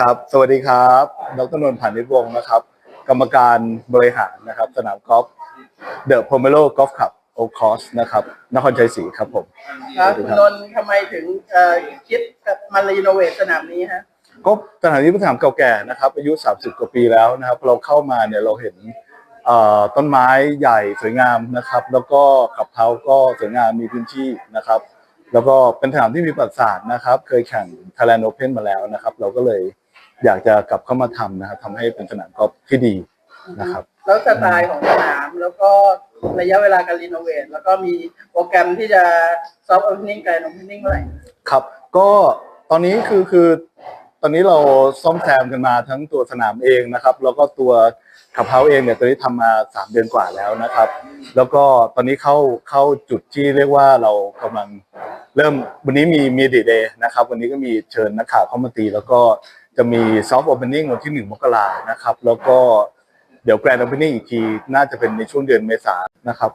ครับ สวัสดีครับ ดรนนท์ผ่านิชวงศ์นะครับ กรรมการบริหารนะครับ สนามกอล์ฟเดอะพ o เมโลกอล์ฟคลับโอคอสนะครับ นครชัยศรีครับผมครับสวัสดีคุณครับนนท์ทำไมถึงเอ่อคิดมารีโนเวทสนามนี้ฮะ ก็สถานที่เป็นสนามเก่าแก่นะครับ อายุ 30 กว่าปีแล้วนะครับ เราเข้ามาเนี่ยเราเห็นเอ่อต้นไม้ใหญ่สวยงามนะครับ แล้วก็ขับเท้าก็สวยงามมีพื้นที่นะครับ แล้วก็เป็นสนามที่มีประวัติศาสตร์นะครับ เคยแข่ง Thailand Open มาแล้วนะครับ เราก็เลย อยากจะกลับเข้ามาทำนะครับทำให้เป็นสนามกอล์ฟที่ดีนะครับ แล้วสไตล์ของสนามแล้วก็ระยะเวลาการรีโนเวทแล้วก็มีโปรแกรมที่จะซอฟต์โอเพนนิ่งการโอเพนนิ่งเมื่อไหร่ครับ ก็ตอนนี้คือคือตอนนี้เราซ่อมแซมกันมาทั้งตัวสนามเองนะครับ แล้วก็ตัวขับเฮาเองเนี่ยตอนนี้ทำมาสามเดือนกว่าแล้วนะครับ แล้วก็ตอนนี้เข้าเข้าจุดที่เรียกว่าเรากำลังเริ่มวันนี้มีมีดีเดย์นะครับ วันนี้ก็มีเชิญนักข่าวเข้ามาตี แล้วก็ จะมีซอฟต์โอเพนนิ่งวันที่หนึ่งมกรานะครับ แล้วก็เดี๋ยวแกรนด์โอเพนนิ่งอีกทีน่าจะเป็นในช่วงเดือนเมษายนนะครับ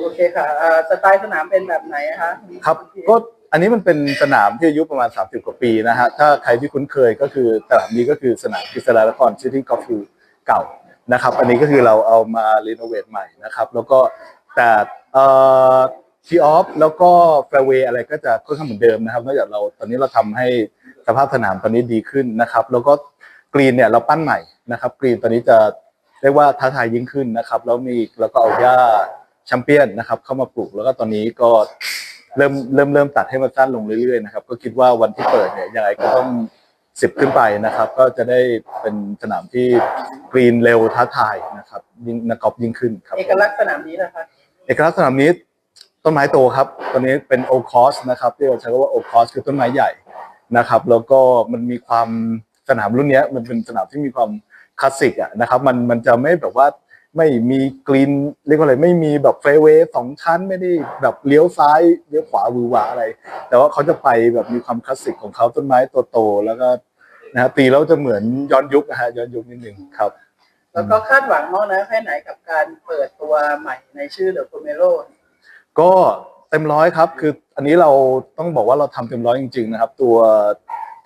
โอเคค่ะเอ่อสไตล์สนามเป็นแบบไหนอะคะครับก็อันนี้มันเป็นสนามที่อายุประมาณ 30 กว่าปีนะฮะถ้าใครที่คุ้นเคยก็คือสนามนี้ก็คือสนามกิษณานครซิตี้กอล์ฟฟิลเก่านะครับ อันนี้ก็คือเราเอามารีโนเวทใหม่นะครับ แล้วก็แต่เอ่อทีออฟแล้วก็แฟร์เวย์อะไรก็จะค่อนข้างเหมือนเดิมนะครับนอกจากเราตอนนี้เราทำให้ สภาพสนามตอนนี้ดีขึ้นนะครับ แล้วก็กรีนเนี่ยเราปั้นใหม่นะครับ กรีนตอนนี้จะเรียกว่าท้าทายยิ่งขึ้นนะครับ แล้วมีแล้วก็เอาหญ้าแชมเปี้ยนนะครับ เข้ามาปลูกแล้วก็ตอนนี้ก็เริ่มเริ่มเริ่มตัดให้มันสั้นลงเรื่อยๆนะครับก็คิดว่าวันที่เปิดเนี่ยยังไงก็ต้องสิบขึ้นไปนะครับ ก็จะได้เป็นสนามที่กรีนเร็วท้าทายนะครับยิ่งนักกอล์ฟยิ่งขึ้นครับเอกลักษณ์สนามนี้นะคะเอกลักษณ์สนามนี้ต้นไม้โตครับตอนนี้เป็นโอคอสนะครับที่เราใช้คำว่าโอคอสคือต้นไม้ใหญ่ นะครับ แล้วก็มันมีความสนามรุ่นเนี้ยมันเป็นสนามที่มีความคลาสสิกอะนะครับ มันมันจะไม่แบบว่าไม่มีกรีนเรียกว่าอะไรไม่มีแบบเฟเวย์สองชั้นไม่ได้แบบเลี้ยวซ้ายเลี้ยวขวาหวือหวาอะไร แต่ว่าเขาจะไปแบบมีความคลาสสิกของเขาต้นไม้โตๆแล้วก็นะฮะตีแล้วจะเหมือนย้อนยุคนะฮะย้อนยุคนิดนึงครับ แล้วก็คาดหวังมากนะแค่ไหนกับการเปิดตัวใหม่ในชื่อเดอะโพเมโลก็เต็มร้อยครับ คือ อันนี้เราต้องบอกว่าเราทำเต็มร้อยจริง ๆ นะครับ ตัว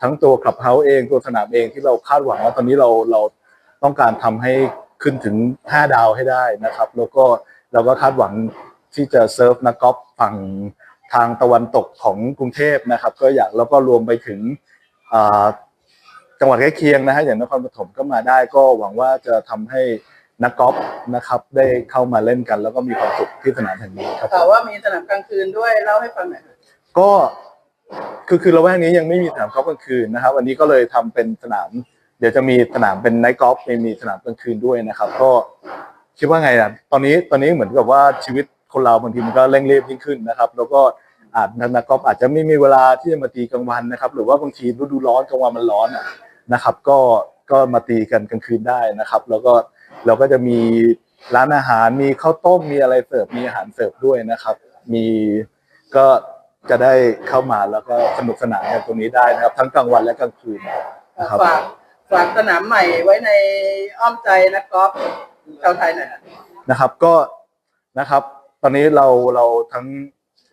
ทั้งตัวคลับเฮาส์เองตัวสนามเองที่เราคาดหวังว่าตอนนี้เราเราต้องการทำให้ขึ้นถึง 5 ดาวให้ได้นะครับ แล้วก็เราก็คาดหวังที่จะเซิร์ฟนักกอล์ฟฝั่งทางตะวันตกของกรุงเทพนะครับ ก็อยากแล้วก็รวมไปถึงอ่าจังหวัดใกล้เคียงนะฮะอย่างนครปฐมก็มาได้ก็หวังว่าจะทำให้ นักกอล์ฟนะครับ ได้เข้ามาเล่นกัน แล้วก็มีความสุขที่สนามแห่งนี้ครับข่าวว่ามีสนามกลางคืนด้วยเล่าให้ฟังหน่อยค่ะก็คือคือละแวกนี้ยังไม่มีสนามกอล์ฟกลางคืนนะครับวันนี้ก็เลยทำเป็นสนาม เดี๋ยวจะมีสนามเป็นไนท์กอล์ฟไม่มีสนามกลางคืนด้วยนะครับ ก็คิดว่าไงอะตอนนี้ตอนนี้เหมือนกับว่าชีวิตคนเราบางทีมันก็เร่งรีบยิ่งขึ้นนะครับ แล้วก็อาจนักกอล์ฟอาจจะไม่มีเวลาที่จะมาตีกลางวันนะครับ หรือว่าบางทีฤดูร้อนกลางวันมันร้อนอะนะครับ ก็ ก็มาตีกันกลางคืนได้นะครับ แล้วก็เราก็จะมีร้านอาหารมีข้าวต้มมีอะไรเสิร์ฟมีอาหารเสิร์ฟด้วยนะครับ มีก็จะได้เข้ามาแล้วก็สนุกสนานกันตรงนี้ได้นะครับ ทั้งกลางวันและกลางคืนนะครับ ฝากฝากสนามใหม่ไว้ในอ้อมใจนักกอล์ฟชาวไทยหน่อยค่ะนะครับก็นะครับ ตอนนี้เราเราทั้ง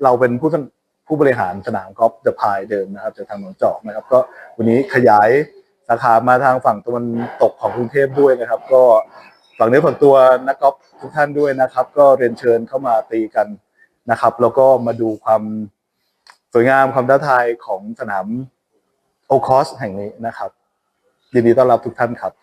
เราเป็นผู้สนผู้บริหารสนามกอล์ฟเดอะพายเดิมนะครับจากทางหนองจอกนะครับ ก็วันนี้ขยาย สาขามาทางฝั่งตะวันตกของกรุงเทพด้วยนะครับ ก็ฝั่งเนื้อฝั่งตัวนักกอล์ฟทุกท่านด้วยนะครับ ก็เรียนเชิญเข้ามาตีกันนะครับ แล้วก็มาดูความสวยงามความท้าทายของสนามโอคอสแห่งนี้นะครับ ยินดีต้อนรับทุกท่านครับ